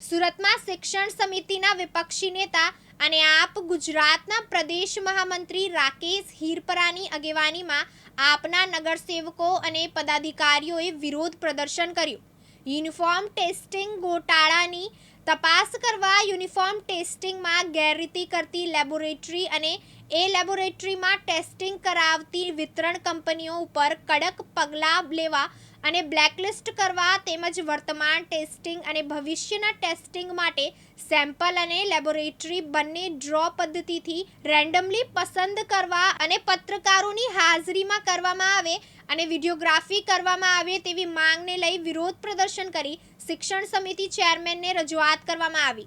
સુરતમાં શિક્ષણ સમિતિના વિપક્ષી નેતા અને આપ ગુજરાતના પ્રદેશ મહામંત્રી રાકેશ હીરપરાની આગેવાનીમાં આપના નગરસેવકો અને પદાધિકારીઓએ વિરોધ પ્રદર્શન કર્યું. યુનિફોર્મ ટેસ્ટિંગ ગોટાળાની તપાસ કરવા યુનિફોર્મ ટેસ્ટિંગમાં ગેરરીતિ કરતી લેબોરેટરી અને એ લેબોરેટરીમાં ટેસ્ટિંગ કરાવતી વિતરણ કંપનીઓ ઉપર કડક પગલાં લેવા અને બ્લેકલિસ્ટ કરવા તેમજ વર્તમાન ટેસ્ટિંગ અને ભવિષ્યના ટેસ્ટિંગ માટે સેમ્પલ અને લેબોરેટરી બંને ડ્રો પદ્ધતિથી રેન્ડમલી પસંદ કરવા અને પત્રકારોની હાજરીમાં કરવામાં આવે અને વિડીયોગ્રાફી કરવામાં આવે તેવી માંગને લઈ વિરોધ પ્રદર્શન કરી શિક્ષણ સમિતિ ચેરમેનને રજૂઆત કરવામાં આવી.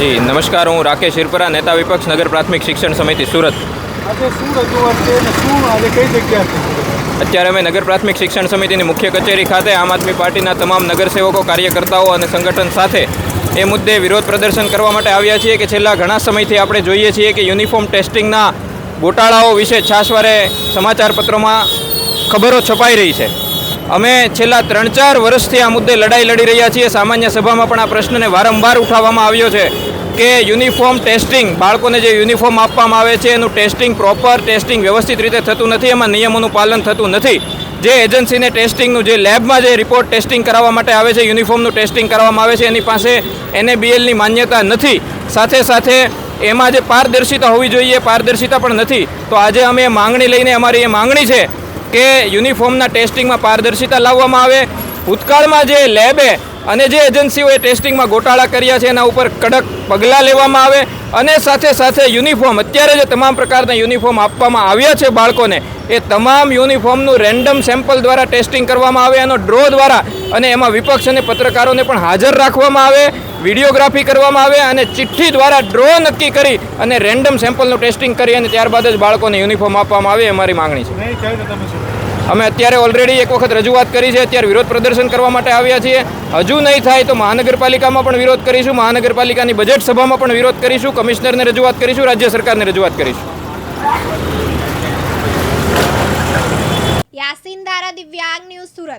જી નમસ્કાર. હું રાકેશ હિરપરા નેતા વિપક્ષ નગર પ્રાથમિક શિક્ષણ સમિતિ સુરત. અત્યારે અમે નગર પ્રાથમિક શિક્ષણ સમિતિની મુખ્ય કચેરી ખાતે આમ આદમી પાર્ટીના તમામ નગરસેવકો કાર્યકર્તાઓ અને સંગઠન સાથે એ મુદ્દે વિરોધ પ્રદર્શન કરવા માટે આવ્યા છીએ કે છેલ્લા ઘણા સમયથી આપણે જોઈએ છીએ કે યુનિફોર્મ ટેસ્ટિંગના ગોટાળાઓ વિશે છાશવારે સમાચાર પત્રોમાં ખબરો છપાઈ રહી છે. અમે છેલ્લા ત્રણ ચાર વર્ષથી આ મુદ્દે લડાઈ લડી રહ્યા છીએ. સામાન્ય સભામાં પણ આ પ્રશ્નને વારંવાર ઉઠાવવામાં આવ્યો છે કે યુનિફોર્મ ટેસ્ટિંગ, બાળકોને જે યુનિફોર્મ આપવામાં આવે છે, એનું ટેસ્ટિંગ પ્રોપર ટેસ્ટિંગ વ્યવસ્થિત રીતે થતું નથી, એમાં નિયમોનું પાલન થતું નથી. જે એજન્સીને ટેસ્ટિંગનું, જે લેબમાં જે રિપોર્ટ ટેસ્ટિંગ કરાવવા માટે આવે છે, યુનિફોર્મનું ટેસ્ટિંગ કરવામાં આવે છે, એની પાસે એનએબીએલની માન્યતા નથી. સાથે સાથે એમાં જે પારદર્શિતા હોવી જોઈએ, પારદર્શિતા પણ નથી. તો આજે અમે એ માંગણી લઈને અમારી એ માંગણી છે કે યુનિફોર્મના ટેસ્ટિંગમાં પારદર્શિતા લાવવામાં આવે. ભૂતકાળમાં જે લેબે અને જે એજન્સીઓએ ટેસ્ટિંગમાં ગોટાળા કર્યા છે, એના ઉપર કડક પગલાં લેવામાં આવે અને સાથે સાથે યુનિફોર્મ, અત્યારે જે તમામ પ્રકારના યુનિફોર્મ આપવામાં આવ્યા છે બાળકોને, એ તમામ યુનિફોર્મનું રેન્ડમ સેમ્પલ દ્વારા ટેસ્ટિંગ કરવામાં આવે, એનો ડ્રો દ્વારા અને એમાં વિપક્ષ અને પત્રકારોને પણ હાજર રાખવામાં આવે વિડીયોગ્રાફી કરવામાં આવે અને ચિઠ્ઠી દ્વારા ડ્રો નક્કી કરી અને રેન્ડમ સેમ્પલનું ટેસ્ટિંગ કરી અને ત્યારબાદ જ બાળકોને યુનિફોર્મ આપવામાં આવે એ મારી માંગણી છે. અમે અત્યારે ઓલરેડી એક વખત રજૂઆત કરી છે અત્યારે વિરોધ પ્રદર્શન કરવા માટે આવ્યા છીએ. હજુ નહીં થાય તો મહાનગરપાલિકામાં પણ વિરોધ કરીશું મહાનગરપાલિકાની બજેટ સભામાં પણ વિરોધ કરીશું કમિશનરને રજૂઆત કરીશું રાજ્ય સરકારને રજૂઆત કરીશું. યાસીન દારા દિવ્યાંગ ન્યૂઝ સુરત.